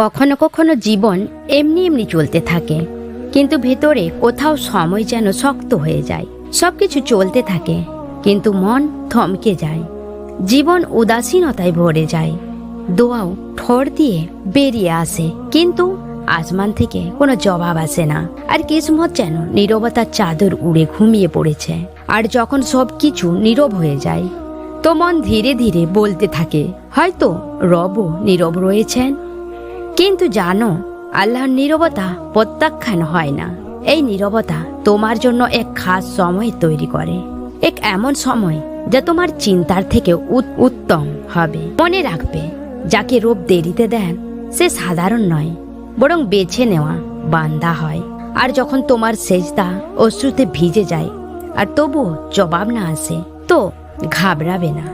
কখনো কখনো জীবন এমনি এমনি চলতে থাকে, কিন্তু ভেতরে কোথাও সময় যেন শক্ত হয়ে যায়। সবকিছু চলতে থাকে, কিন্তু মন থমকে যায়। জীবন উদাসীনতায় ভরে যায়। দোয়াও ঠোর দিয়ে বেরিয়ে আসে, কিন্তু আসমান থেকে কোনো জবাব আসে না। আর কিসমত যেন নীরবতার চাদর উড়ে ঘুমিয়ে পড়েছে। আর যখন সব কিছু নীরব হয়ে যায়, তো মন ধীরে ধীরে বলতে থাকে, হয়তো রবও নীরব রয়েছেন। কিন্তু জানো, আল্লাহর নীরবতা প্রত্যাখ্যান হয় না। এই নীরবতা তোমার জন্য এক খাস সময় তৈরি করে। এক এমন সময় যা তোমার চিন্তার থেকে উত- উত্তম হবে। মনে রাখবে, যাকে রূপ দেরিতে দেন, সে সাধারণ নয়, বরং বেছে নেওয়া বান্দা হয়। আর যখন তোমার সেজদা অশ্রুতে ভিজে যায়, আর তবুও জবাব না আসে, তো ঘাবড়াবে না।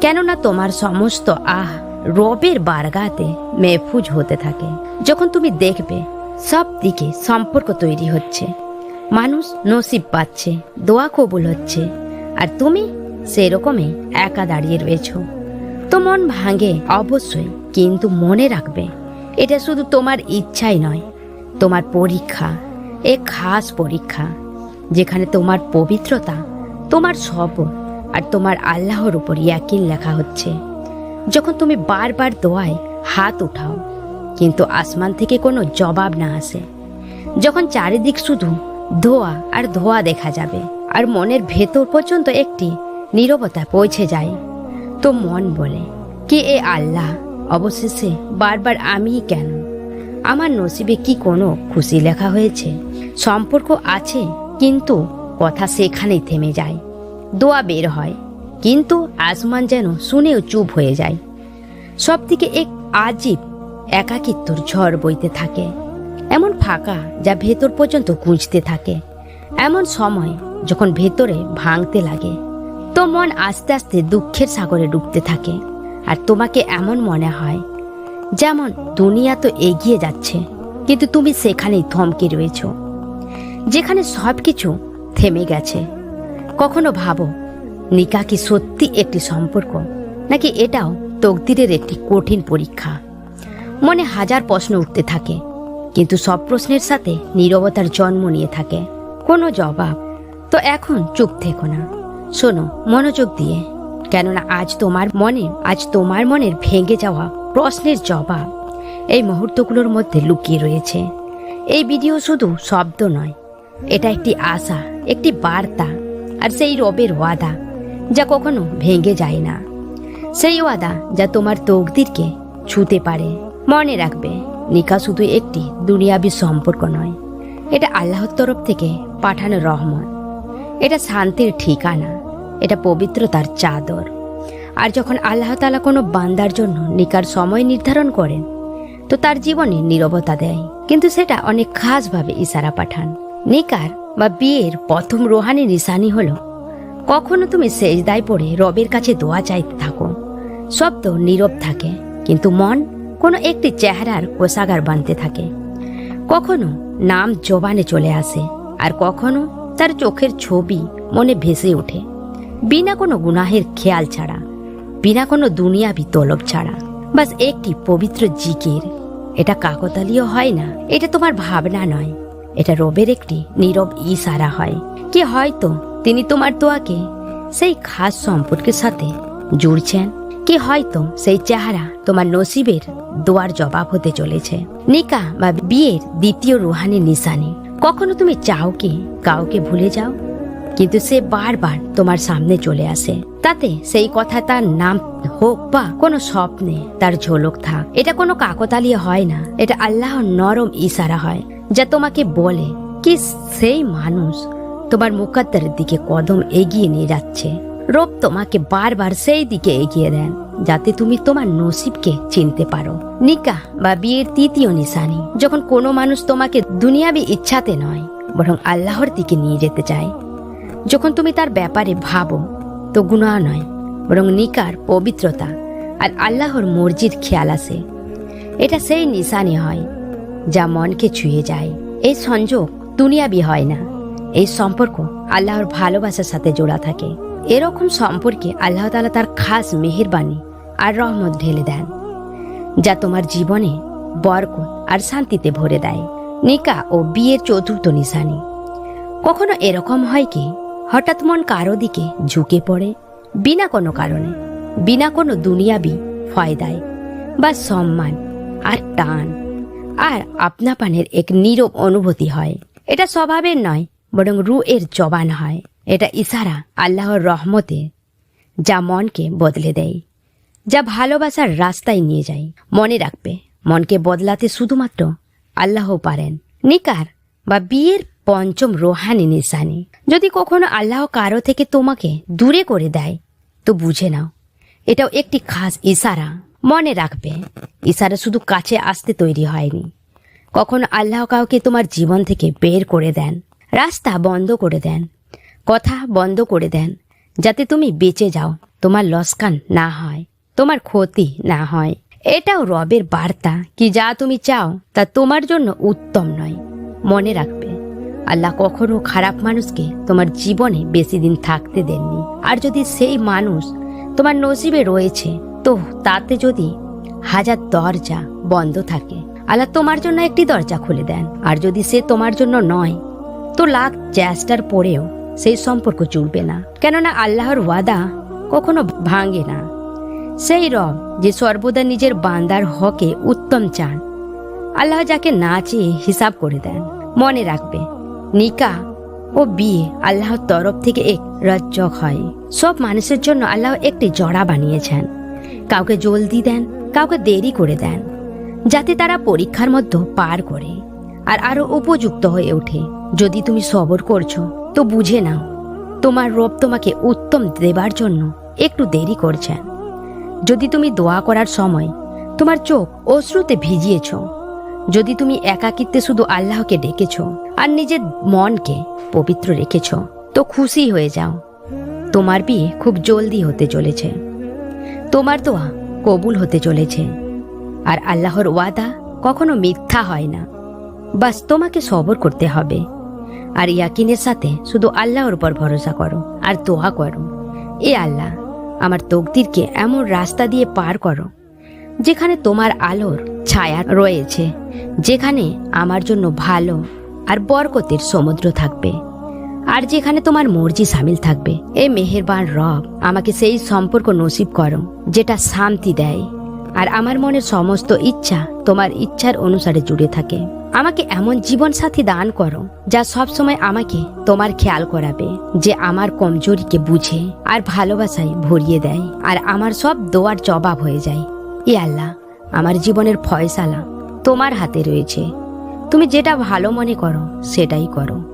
কেননা তোমার সমস্ত আহ রবের বারগাতে মেহফুজ হতে থাকে। যখন তুমি দেখবে সব দিকে সম্পর্ক তৈরি হচ্ছে, মানুষ নসিব পাচ্ছে, দোয়া কবুল হচ্ছে, আর তুমি সেরকমই একা দাঁড়িয়ে রয়েছো। তো মন ভাঙে অবশ্যই, কিন্তু মনে রাখবে, এটা শুধু তোমার ইচ্ছাই নয়, তোমার পরীক্ষা, এ খাস পরীক্ষা, যেখানে তোমার পবিত্রতা, তোমার শপথ আর তোমার আল্লাহর উপর ইয়াকিন লেখা হচ্ছে। যখন তুমি বারবার দোয়ায় হাত উঠাও, কিন্তু আসমান থেকে কোনো জবাব না আসে। যখন চারিদিক শুধু ধোয়া আর ধোয়া দেখা যাবে, আর মনের ভেতর পর্যন্ত একটি নীরবতা পৌঁছে যায়, তো মন বলে, কে এ আল্লাহ? অবশেষে বারবার আমিই কেন? আমার নসিবে কি কোনো খুশি লেখা হয়েছে? সম্পর্ক আছে, কিন্তু কথা সেখানেই থেমে যায়। দোয়া বের হয় কিন্তু আসমান যেন শুনেও চুপ হয়ে যায়। সব থেকে এক আজীব একাকিত্বর ঝড় বইতে থাকে। এমন ফাঁকা যা ভেতর পর্যন্ত গুঁজতে থাকে। এমন সময় যখন ভেতরে ভাঙতে লাগে, তো মন আস্তে আস্তে দুঃখের সাগরে ডুবতে থাকে। আর তোমাকে এমন মনে হয়, যেমন দুনিয়া তো এগিয়ে যাচ্ছে, কিন্তু তুমি সেখানেই থমকে রয়েছ। যেখানে সব কিছু থেমে গেছে। কখনো ভাবো নিকা কি সত্যি একটি সম্পর্ক, নাকি এটাও তকদিরের একটি কঠিন পরীক্ষা? মনে হাজার প্রশ্ন উঠতে থাকে, কিন্তু সব প্রশ্নের সাথে নীরবতার জন্ম নিয়ে থাকে। কোনো জবাব তো এখন চুপ থেকো না। শোনো, মনোযোগ দিয়ে, কেননা আজ তোমার মনে, আজ তোমার মনের ভেঙে যাওয়া প্রশ্নের জবাব এই মুহূর্তগুলোর মধ্যে লুকিয়ে রয়েছে। এই ভিডিও শুধু শব্দ নয়, এটা একটি আশা, একটি বার্তা, আর সেই রবের ওয়াদা। যা কখনো ভেঙে যায় না। সেই ওয়াদা যা তোমার তকদিরকে ছুতে পারে। মনে রাখবে, নিকা শুধু একটি দুনিয়াবি সম্পর্ক নয়, এটা আল্লাহর তরফ থেকে পাঠানো রহমত। এটা শান্তির ঠিকানা, এটা পবিত্রতার চাদর। আর যখন আল্লাহ তালা কোনো বান্দার জন্য নিকার সময় নির্ধারণ করেন, তো তার জীবনে নীরবতা দেয়। কিন্তু সেটা অনেক খাসভাবে ইশারা পাঠান। নিকার বা বিয়ের প্রথম রোহানি নিশানি হলো কখনো তুমি সেজদায় পড়ে রবের কাছে দোয়া চাইতে থাকো। শব্দ নীরব থাকে, কিন্তু মন কোনো একটি চেহারার কোষাগার বানতে থাকে। কখনো নাম জবানে চলে আসে, আর কখনো তার চোখের ছবি মনে ভেসে ওঠে। বিনা কোনো গুনাহের খেয়াল ছাড়া, বিনা কোনো দুনিয়াবি তলব ছাড়া। বাস একটি পবিত্র জিকির। এটা কাকতালীয় হয় না, এটা তোমার ভাবনা নয়। এটা রবের একটি নীরব ইশারা হয়। কি হয়তো তিনি তোমার দোয়াকে সেই খাস সম্পর্কের সাথে জুড়ছেন। কি হয়তো সেই চেহারা তোমার নসিবের দোয়ার জবাব হতে চলেছে। নিকা বা বিয়ের দ্বিতীয় রুহানি নিশানি। কখনো তুমি চাও কি, কাউকে ভুলে যাও? কিন্তু সে বারবার তোমার সামনে চলে আসে। তাতে সেই কথা তার নাম হোক বা কোনো স্বপ্নে তার ঝলক থাক। এটা কোনো কাকতালীয় হয় না। এটা আল্লাহর নরম ইশারা হয়, যা তোমাকে বলে কি সেই মানুষ তোমার মুকাদ্দারের দিকে কদম এগিয়ে নিয়ে যাচ্ছে। রব তোমাকে বারবার সেই দিকে এগিয়ে দেন, যাতে তুমি তোমার নসিবকে চিনতে পারো। নিকা বা বিয়ের তৃতীয় নিশানি, যখন কোনো মানুষ তোমাকে দুনিয়াবি ইচ্ছাতে নয়, বরং আল্লাহর দিকে নিয়ে যেতে চায়। যখন তুমি তার ব্যাপারে ভাবো, তো গুণা নয়, বরং নিকার পবিত্রতা আর আল্লাহর মর্জির খেয়াল আসে এটা সেই নিশানি হয়, যা মনকে ছুঁয়ে যায়। এই সংযোগ দুনিয়াবি হয় না। এই সম্পর্ক আল্লাহর ভালোবাসার সাথে জোড়া থাকে। এরকম সম্পর্কে আল্লাহ তালা তার খাস মেহেরবানি আর রহমত ঢেলে দেন, যা তোমার জীবনে বরকত আর শান্তিতে ভরে দেয়। নিকা ও বিয়ের চতুর্থ নিশানি। কখনো এরকম হয় কি, হঠাৎ মন কারও দিকে ঝুঁকে পড়ে, বিনা কোনো কারণে, বিনা কোনো দুনিয়াবি ফয়দায় বা সম্মান আর টান, আর আপনাপানের এক নীরব অনুভূতি হয়। এটা স্বভাবের নয় বরং রু এর জবান হয়। এটা ইশারা, আল্লাহর রহমতে, যা মনকে বদলে দেয়, যা ভালোবাসার রাস্তায় নিয়ে যায়। মনে রাখবে, মনকে বদলাতে শুধুমাত্র আল্লাহ পারেন। নিকার বা বিয়ের পঞ্চম রোহানি নিশানি। যদি কখনো আল্লাহ কারও থেকে তোমাকে দূরে করে দেয়, তো বুঝে নাও, এটাও একটি খাস ইশারা। মনে রাখবে, ইশারা শুধু কাছে আসতে তৈরি হয়নি। কখনো আল্লাহ কাউকে তোমার জীবন থেকে বের করে দেন রাস্তা বন্ধ করে দেন। কথা বন্ধ করে দেন, যাতে তুমি বেঁচে যাও। তোমার লস্কান না হয়, তোমার ক্ষতি না হয়। এটাও রবের বার্তা। কি যা তুমি চাও, তা তোমার জন্য উত্তম নয়। মনে রাখবে, আল্লাহ কখনো খারাপ মানুষকে তোমার জীবনে বেশি দিন থাকতে দেননি। আর যদি সেই মানুষ তোমার নসিবে রয়েছে, তো তাতে যদি হাজার দরজা বন্ধ থাকে, আল্লাহ তোমার জন্য একটি দরজা খুলে দেন। আর যদি সে তোমার জন্য নয় তো লাখ চেষ্টার পরেও সেই সম্পর্ক জুড়বে না। কেননা আল্লাহর ওয়াদা কখনো ভাঙে না। সেই রব যে সর্বদা নিজের বান্দার হকে উত্তম চান, আল্লাহ যাকে না চেয়ে হিসাব করে দেন। মনে রাখবে নিকা ও বিয়ে আল্লাহর তরফ থেকে এক রজ্জক হয়। সব মানুষের জন্য আল্লাহ একটি জড়া বানিয়েছেন। কাউকে জলদি দেন, কাউকে দেরি করে দেন, যাতে তারা পরীক্ষার মধ্যে পার করে। আর আরও উপযুক্ত হয়ে ওঠে। যদি তুমি সবর করছ, তো বুঝে নাও, তোমার রব তোমাকে উত্তম দেবার জন্য একটু দেরি করছেন। যদি তুমি দোয়া করার সময় তোমার চোখ অশ্রুতে ভিজিয়েছ, যদি তুমি একাকিত্বে শুধু আল্লাহকে ডেকেছ আর নিজের মনকে পবিত্র রেখেছ, তো খুশি হয়ে যাও। তোমার বিয়ে খুব জলদি হতে চলেছে। তোমার দোয়া কবুল হতে চলেছে। আর আল্লাহর ওয়াদা কখনো মিথ্যা হয় না। বাস তোমাকে সবর করতে হবে। আর ইয়াকিনের সাথে শুধু আল্লাহর উপর ভরসা করো আর দোয়া করো। এ আল্লাহ, আমার তকদিরকে এমন রাস্তা দিয়ে পার করো, যেখানে তোমার আলোর ছায়া রয়েছে, যেখানে আমার জন্য ভালো আর বরকতের সমুদ্র থাকবে, আর যেখানে তোমার মর্জি সামিল থাকবে। এ মেহেরবান রব, আমাকে সেই সম্পর্ক নসিব করো, যেটা শান্তি দেয়। আর আমার মনের সমস্ত ইচ্ছা তোমার ইচ্ছার অনুসারে জুড়ে থাকে। আমাকে এমন জীবন সাথী দান করো, যা সব সময় আমাকে তোমার খেয়াল করাবে, যে আমার কমজোরিকে বুঝে আর ভালোবাসায় ভরিয়ে দেয় আর আমার সব দোয়ার জবাব হয়ে যায়। এ আল্লাহ, আমার জীবনের ফয়সালা তোমার হাতে রয়েছে। তুমি যেটা ভালো মনে করো, সেটাই করো।